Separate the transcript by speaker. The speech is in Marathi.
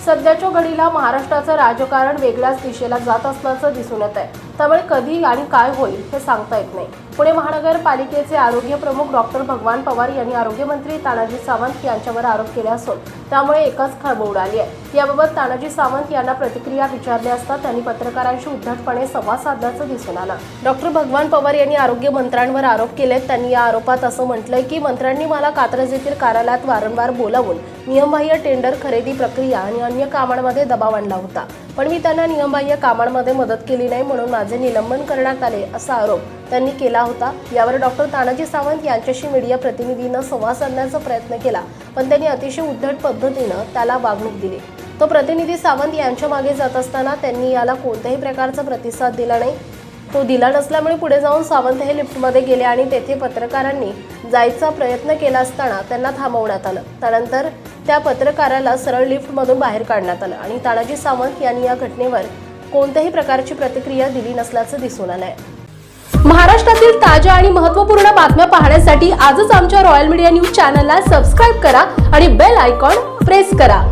Speaker 1: सध्याच्या घडीला महाराष्ट्राचं राजकारण वेगळ्याच दिशेला जात असल्याचं दिसून येत आहे त्यामुळे कधी आणि काय होईल हे सांगता येत नाही. पुणे महानगरपालिकेचे आरोग्य प्रमुख डॉक्टर भगवान पवार यांनी आरोग्यमंत्री तानाजी सावंत यांच्यावर आरोप केले असून त्यामुळे एकच खळबळ उडाली आहे. याबाबत तानाजी सावंत यांना प्रतिक्रिया विचारल्या असता त्यांनी पत्रकारांशी उद्धटपणे संवाद साधल्याचं दिसून आलं. डॉक्टर भगवान पवार यांनी आरोग्य मंत्र्यांवर आरोप केलेत. त्यांनी या आरोपात असं म्हटलंय की मंत्र्यांनी मला कात्रज येथील कार्यालयात वारंवार बोलावून नियमबाह्य टेंडर खरेदी प्रक्रिया आणि अन्य कामांमध्ये दबाव आणला होता. पण मी त्यांना नियमबाह्य कामांमध्ये मदत केली नाही म्हणून माझे निलंबन करण्यात आले असा आरोप त्यांनी केला होता. यावर डॉक्टर तानाजी सावंत यांच्याशी मीडिया प्रतिनिधीनं संवाद साधण्याचा प्रयत्न केला पण त्यांनी अतिशय उद्धट पद्धतीनं त्याला वागणूक दिली. तो प्रतिनिधी सावंत यांच्या मागे जात असताना त्यांनी याला कोणत्याही प्रकारचा प्रतिसाद दिला नाही. तो दिला नसल्यामुळे पुढे जाऊन सावंत हे लिफ्टमध्ये गेले आणि तेथे पत्रकारांनी जायचा प्रयत्न केला असताना त्यांना थांबवण्यात आलं. त्यानंतर त्या पत्रकाराला सरळ लिफ्टमधून बाहेर काढण्यात आलं आणि तानाजी सावंत यांनी या घटनेवर कोणत्याही प्रकारची प्रतिक्रिया दिली नसल्याचं दिसून आलंय. महाराष्ट्रातील ताज्या आणि महत्त्वपूर्ण बातम्या पाहण्यासाठी आजच आमच्या रॉयल मीडिया न्यूज चॅनलला सबस्क्राईब करा आणि बेल आयकॉन प्रेस करा.